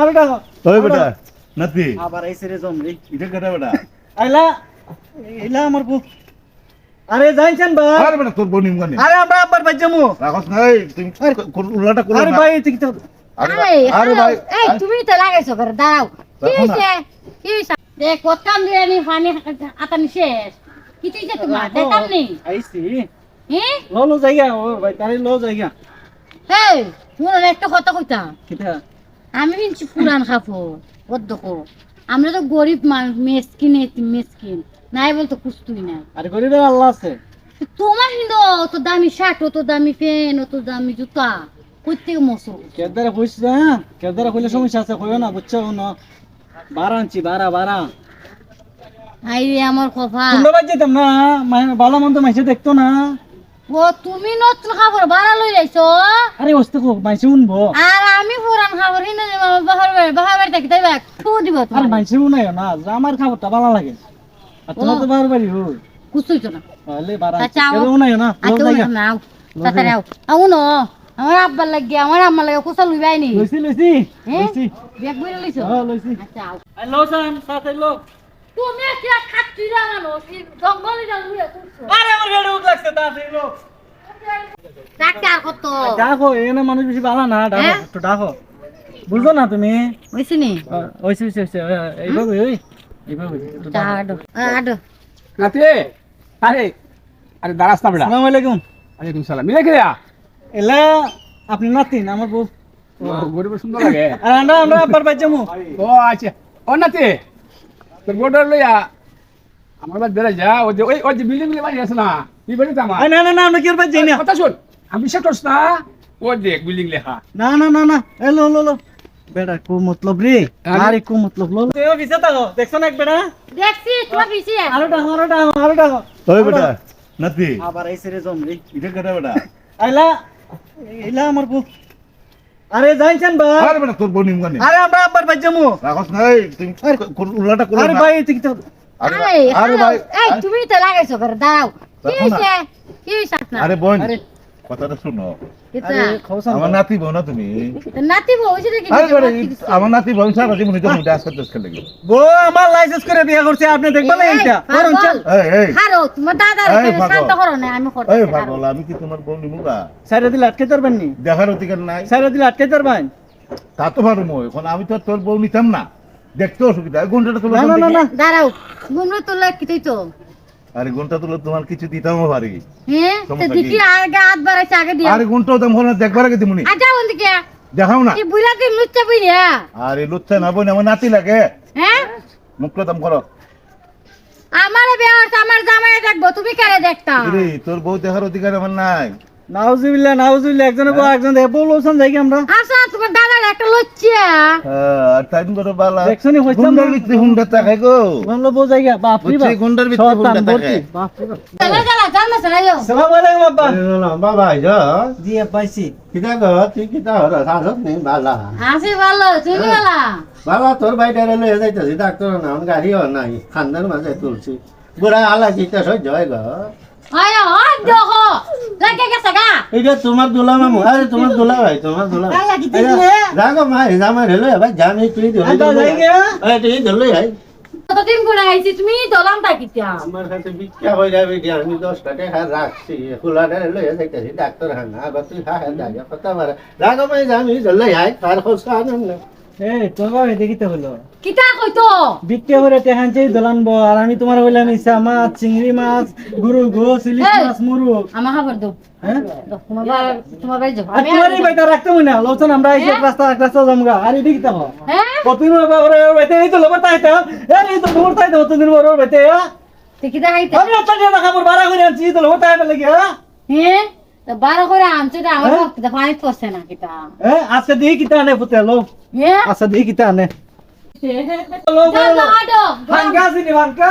আরও টাকা ওই বেটা নাতি। আবার এই সেরে জমরি এটা কেটা বেটা? আইলা এলা আমার বউ। আরে যাইছেন ভাই আরে বেটা তোর বোন ইমগানি আরে আমরা আব্বার ভাই যামু রাখস নাই তুমি উল্লাটা করো আরে ভাই এদিকে তো আরে আরে আরে ভাই এই তুমি তো লাগাইছো করে দাঁড়াও। কি। হইছে? কি হইছে? দেখ কত কাম দিয়ে নি পানি আতানি শেষ। কি তুইছে তোমার? দেখাম নি। আইছি। হ্যাঁ লো লো জায়গা ও ভাই তারে লো জায়গা। এই একটা কথা কইতা কিটা আমি কিনছি পুরান ওর দেখো আমরা তো গরিব মানুষ মেসকিন মেসকিন। নাই বলতো কুস্তুই নাই। আরে গরিব আল্লাহ আছে। তোমার কিন্তু অত দামি শার্ট অত দামি প্যান্ট অত দামি জুতা কই থেকে মসো কেদারে কইছ হ্যাঁ কেদারে কইলে সমস্যা আছে কইও না বুঝছ না বারা আনছি বারা বারা আই রে আমার কথা তোমরা বাজ না ভালো মন্দ মাইসে দেখতো না। ও তুমি নতুন কাপড় ভাড়া লই যাইছো? আরে ওস্তে কো মাইসে উনবো আর আমি পুরান খাবার দেবো বাহার বাড়ি বাহার বাড়ি থাকি তাই ব্যাগ তো দিব আরে মাইসে উনাই না আমার খাবারটা ভালো লাগে। আর তোমার তো বার বাড়ি হো কুস্তুইছো না তাহলে বারা আচ্ছা, উনাই না? আচ্ছা না নাও তাড়াতাড়ি আও। আও। আমার আব্বার লাগে আমার আম্মার লাগে কুসা লইবাই নি লইছি লইছি? লইছি ব্যাগ বইরে লইছো হ্যাঁ লইছি আচ্ছা আও। আই সাথে লো তুমি কি খাচ্ছি না মানুষ জঙ্গলে লইয়া তুলছো আরে আমার গাড়ি উঠ লাগছে তাতে লো ডাক্তার কত? ডাকো এখানে মানুষ বেশি ভালো না ডাকো হ্যাঁ? একটু ডাকো। বুঝো না তুমি? হইছে নি। ওইসে ওইসে ওইসে এইভাবে ওই এইভাবে আডো আডো নাতি আরে আরে দাঁড়াস না বেটা। আসসালামু আলাইকুম। আলাইকুম সালাম। মিলে কে এলা আপনি নাতিন আমার বউ? গরিব সুন্দর লাগে। আর আমরা আমরা আব্বার বাড়ি যাব। ও আচ্ছা। ও নাতি। তোর গোডর লইয়া আমার বাদ বেড়ে যা ওই যে ওই ওই যে বিল্ডিংগুলো বাড়ি আছে না তুই বাড়ি তো আমার না না না আমরা কি বাড়ি যাই না। কথা শুন আমি বিশ্বাস করছ না ও দেখ বিল্ডিং লেখা না না না না এ লো লো বেটা কো মতলব রে আরে কো মতলব লো তুই ভিসা তাকো দেখছ না এক বেটা দেখছি তোমার পিছে আরও ডাকো আরও ডাকো আরও ডাকো। ওই বেটা নাতি আবার এই সেরে জমরি এটা কেটা বেটা? আইলা এলা আমার বউ। আরে যাইছেন ভাই আরে বেটা তোর বনিম ইমগানি আরে আমরা আব্বার বাড়ি যাব। রাখস নাই তুমি কোন- উল্লাটা করো আরে না? ভাই এদিকে তো আরে এই আরে ভাই এই তুমি তো লাগাইছো করে দাঁড়াও। কি হইছে? কি হইছে আরে বোন আরে কথাটা শুনো। কিতা আরে খোসা আমার নাতি বউ না তুমি? নাতি বউ হইছে দেখি আরে বেটা এই- আমার নাতি বউ সারা জীবন তো মুডে আসতে দশ খেলে গেল বউ আমার লাইসেন্স করে বিয়ে করছে আপনি দেখবেন না এইটা। করুন চল। এই এই। হারো তোমার দাদা শান্ত করো না আমি করতে এই পাগল আমি কি তোমার বোন নিমুগা সাইরে দিলে আটকে পারবেন নি। দেখার অধিকার নাই। দিলে আটকে তা তো পারো মই এখন আমি তো তোর বউ নিতাম না। দেখতে অসুবিধা না না না দাঁড়াও তুই তো আরে ঘণ্টা তুলো তোমার কিছু দিতামও পারি। হ্যাঁ? দেখি বাড়াইছে আগে দিয়া আরে দাম হলো না দেখবার আগে দিমুনি। আচ্ছা ওদিকে দেখাও না। কি বুইলা তুই লুচ্চা বুইরা আরে লুচ্ছা না বোন আমার নাতি লাগে। হ্যাঁ? মুখটা দাম করো। আমার বিয়ে হচ্ছে আমার জামাই দেখব তুমি কেন দেখতা? রে তোর বউ দেখার অধিকার আমার নাই। নাউজুবিল্লাহ নাউজুবিল্লাহ একজনের বউ একজন দেখে বউ লোসন যাই আমরা। আচ্ছা তোমার দাদার একটা লুচ্চা হ্যাঁ, আর টাইম করে বালা। দেখছনি হইতাম গুন্ডার ভিতরে হুন্ডা তাকাই গো। বলল বউ যাই বাপ রে বাপ গুন্ডার ভিতরে গুন্ডা থাকে। বাপ রে বাপ। চলো চলো জন্ম চলাইও আসসালামু আলাইকুম আব্বা। বাবা আইজ জি আব্বা আইছি। কিতা গ তুই কিতা হর সাধক নেই বালা। হাসি ভালো তুমি ভালো বালা। তোর বাইটা রে লয়ে যাইতাছি ডাক্তার না গাড়ি হর নাই খান্দার মাঝে তুলছি। বুড়া আলা কিতা সহ্য হয় গ। আয় এটা তোমার দুলা মামু আরে তোমার দুলা ভাই তোমার দুলা? রাগো মা জামা রেলো ভাই জানি তুই ধরে আরে তুই ধরলে ভাই কতদিন করে আইছি তুমি দলাম তাকিতা আমার কাছে ভিক্ষা হয়ে যাবে কি আমি দশ টাকা রাখছি খোলাটা লয়ে যাইতাছি ডাক্তার হানা আবার তুই হা হ্যাঁ কথা মারা রাগো মাই জানি ধরলে আয় তার খোঁজ আনন্দ এই তোর দেখিতে হলো। কিতা কইতো বিক্রি করে টেহান চাই দলান বো আর আমি তোমার বললাম ইসা মাছ চিংড়ি মাছ গুরু গোস ইলিশ এই। মাছ মুরুগ। আমার খবর দাও হ্যাঁ? তোমার তোমার বাড়ি যাও। আর তোমার বাইটা রাখতে মনে লোচন আমরা এসে রাস্তা এক রাস্তা জমগা আর এদিকে কিতা হো। হ্যাঁ? কতদিন বাবা ওর বাইতে এই তো লবার তাইতা এই তো লবার তাইতা কতদিন ওর বাইতে আমি আপনার টাকা খাবার বাড়া করে আনছি তো লবার তাইতা লাগি হ্যাঁ? হ্যাঁ? বারো করে আনছে তো আমার পানি পড়ছে না কিতা। হ্যাঁ? আজকে দিয়ে কিতা আনে পুতে হ্যাঁ আচ্ছা দিয়ে কিতা আনে লো চল আডো ভাঙ্কা সিনি ভাঙ্কা